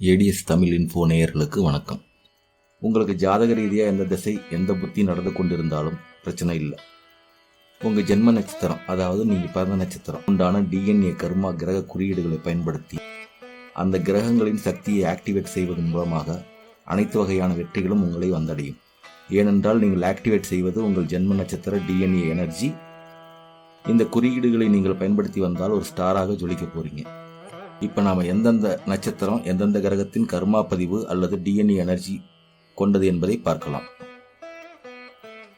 ADS Tamil info நேயர்களுக்கு வணக்கம். உங்களுக்கு ஜாதக ரீதியாக எந்த திசை எந்த புத்தி நடந்து கொண்டிருந்தாலும் பிரச்சனை இல்லை. உங்கள் ஜென்ம நட்சத்திரம் அதாவது நீங்கள் பிறந்த நட்சத்திரம் உண்டான டிஎன்ஏ கர்மா கிரக குறியீடுகளை பயன்படுத்தி அந்த கிரகங்களின் சக்தியை ஆக்டிவேட் செய்வதன் மூலமாக அனைத்து வகையான வெற்றிகளும் உங்களை வந்தடையும். ஏனென்றால் நீங்கள் ஆக்டிவேட் செய்வது உங்கள் ஜென்ம நட்சத்திர டிஎன்ஏ எனர்ஜி இந்த குறியீடுகளை நீங்கள் பயன்படுத்தி வந்தால் ஒரு ஸ்டாராக ஜொலிக்க போகிறீங்க இப்போ நாம் எந்தெந்த நட்சத்திரம் எந்தெந்த கிரகத்தின் கர்மா பதிவு அல்லது டிஎன்ஏ எனர்ஜி கொண்டது என்பதை பார்க்கலாம்.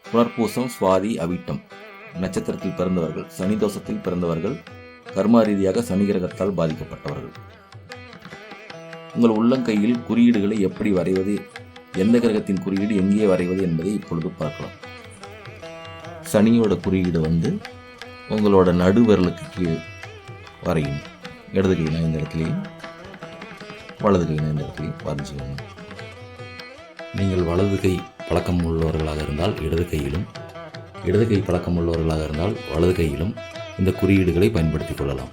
புனர்பூசம் சுவாதி அவிட்டம். நட்சத்திரத்தில் பிறந்தவர்கள் சனி தோஷத்தில் பிறந்தவர்கள் கர்மா ரீதியாக சனி கிரகத்தால் பாதிக்கப்பட்டவர்கள். உங்கள் உள்ளங்கையில் குறியீடுகளை எப்படி வரைவது எந்த கிரகத்தின் குறியீடு எங்கே வரைவது என்பதை இப்பொழுது பார்க்கலாம். சனியோட குறியீடு வந்து உங்களோட நடுவிரலுக்கு கீழ் வரையும். இடது கைனா இந்த இடத்துலையும் வலது கைனா இந்த இடத்துலையும் வரைஞ்சிக்கணும் நீங்கள் வலது கை பழக்கம் உள்ளவர்களாக இருந்தால் இடது கையிலும் இடது கை பழக்கம் உள்ளவர்களாக இருந்தால் வலது கையிலும் இந்த குறியீடுகளை பயன்படுத்திக் கொள்ளலாம்.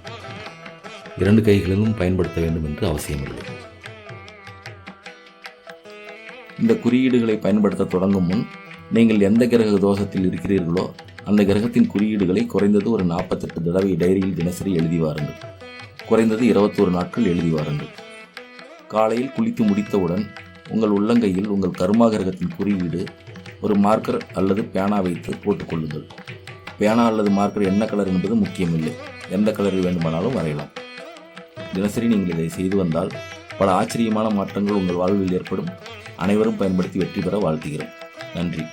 இரண்டு கைகளிலும் பயன்படுத்த வேண்டும் என்று அவசியமில்லை. இந்த குறியீடுகளை பயன்படுத்த தொடங்கும் முன் நீங்கள் எந்த கிரக தோஷத்தில் இருக்கிறீர்களோ அந்த கிரகத்தின் குறியீடுகளை குறைந்தது ஒரு நாற்பத்தெட்டு தடவை டைரியில் தினசரி எழுதி வாருங்கள். குறைந்தது இருபத்தோரு நாட்கள் எழுதி வாருங்கள். காலையில் குளித்து முடித்தவுடன் உங்கள் உள்ளங்கையில் உங்கள் கருமாகரகத்தின் குறியீடு ஒரு மார்க்கர் அல்லது பேனா வைத்து போட்டுக்கொள்ளுங்கள் பேனா அல்லது மார்க்கர் என்ன கலர் என்பது முக்கியமில்லை. எந்த கலரில் வேண்டுமானாலும் வரையலாம். தினசரி நீங்கள் இதை செய்து வந்தால் பல ஆச்சரியமான மாற்றங்கள் உங்கள் வாழ்வில் ஏற்படும். அனைவரும் பயன்படுத்தி வெற்றி பெற வாழ்த்துகிறேன். நன்றி.